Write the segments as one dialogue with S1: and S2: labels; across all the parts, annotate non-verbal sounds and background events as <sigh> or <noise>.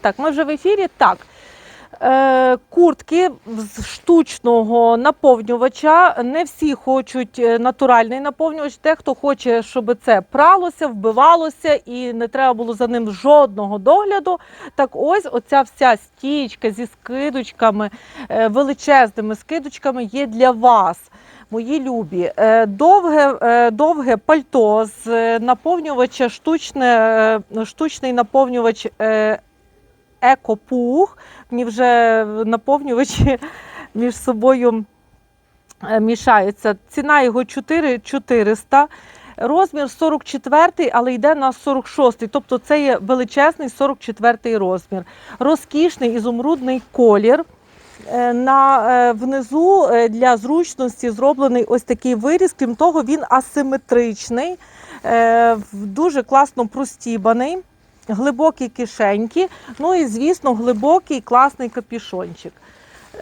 S1: Так, ми вже в ефірі. Так. Е, куртки з штучного наповнювача. Не всі хочуть е, натуральний наповнювач. Дехто хоче, щоб це пралося, вбивалося і не треба було за ним жодного догляду. Так ось оця вся стічка зі скидочками, е, величезними скидочками є для вас. Мої любі, довге, довге пальто з наповнювача, штучне, штучний наповнювач екопух. Мені вже наповнювачі <laughs> між собою е, мішаються. Ціна його 4400. Розмір 44, але йде на 46, тобто це є величезний 44 розмір. Розкішний ізумрудний колір. Е, На е, внизу для зручності зроблений ось такий виріз. Крім того, він асиметричний, дуже класно простібаний, глибокі кишеньки. Ну і звісно, глибокий класний капішончик.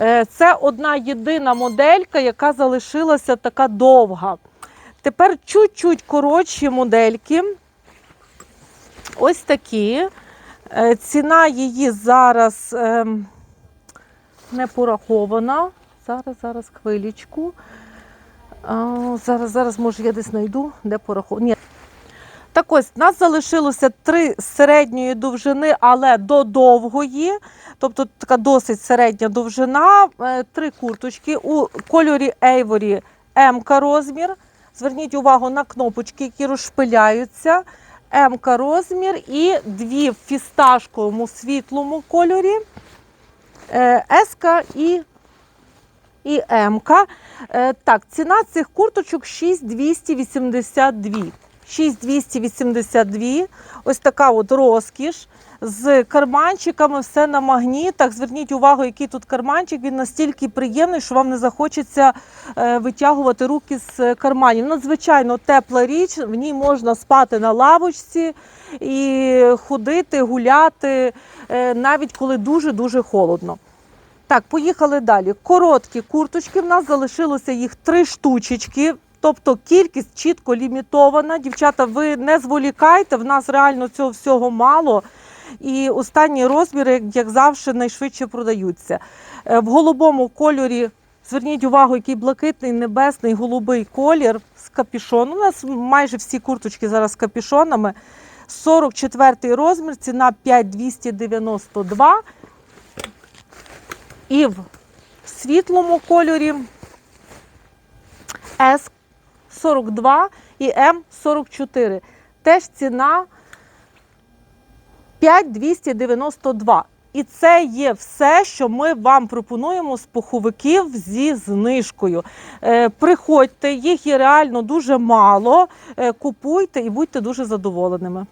S1: Е, Це одна єдина моделька, яка залишилася така довга. Тепер чуть-чуть коротші модельки. Ось такі. Е, Ціна її зараз ем, не порахована. Зараз, зараз хвилічку. Зараз, зараз, може, я десь знайду, де порахована. Так ось, нас залишилося три середньої довжини, але до довгої, тобто така досить середня довжина, Е, три курточки у кольорі Ейворі М-ка розмір. Зверніть увагу на кнопочки, які розшпиляються. М розмір і дві в фісташковому світлому кольорі. Е, С і, і М. Е, Так, ціна цих курточок 6282. 6282. Ось така от розкіш. З карманчиками, все на магнітах. Зверніть увагу, який тут карманчик. Він настільки приємний, що вам не захочеться е, витягувати руки з карманів. Надзвичайно тепла річ, в ній можна спати на лавочці і ходити, гуляти, е, навіть коли дуже-дуже холодно. Так, поїхали далі. Короткі курточки. В нас залишилося їх три штучечки. Тобто кількість чітко лімітована. Дівчата, ви не зволікайте, в нас реально цього всього мало. І останні розміри, як завжди, найшвидше продаються. Е, В голубому кольорі, зверніть увагу, який блакитний, небесний, голубий колір з капішоном. У нас майже всі курточки зараз з капішонами. 44 розмір, ціна 5292. І в світлому кольорі С42 і М44. Теж ціна 5292. І це є все, що ми вам пропонуємо з пуховиків зі знижкою. Е, приходьте, їх є реально дуже мало. Е, купуйте і будьте дуже задоволеними.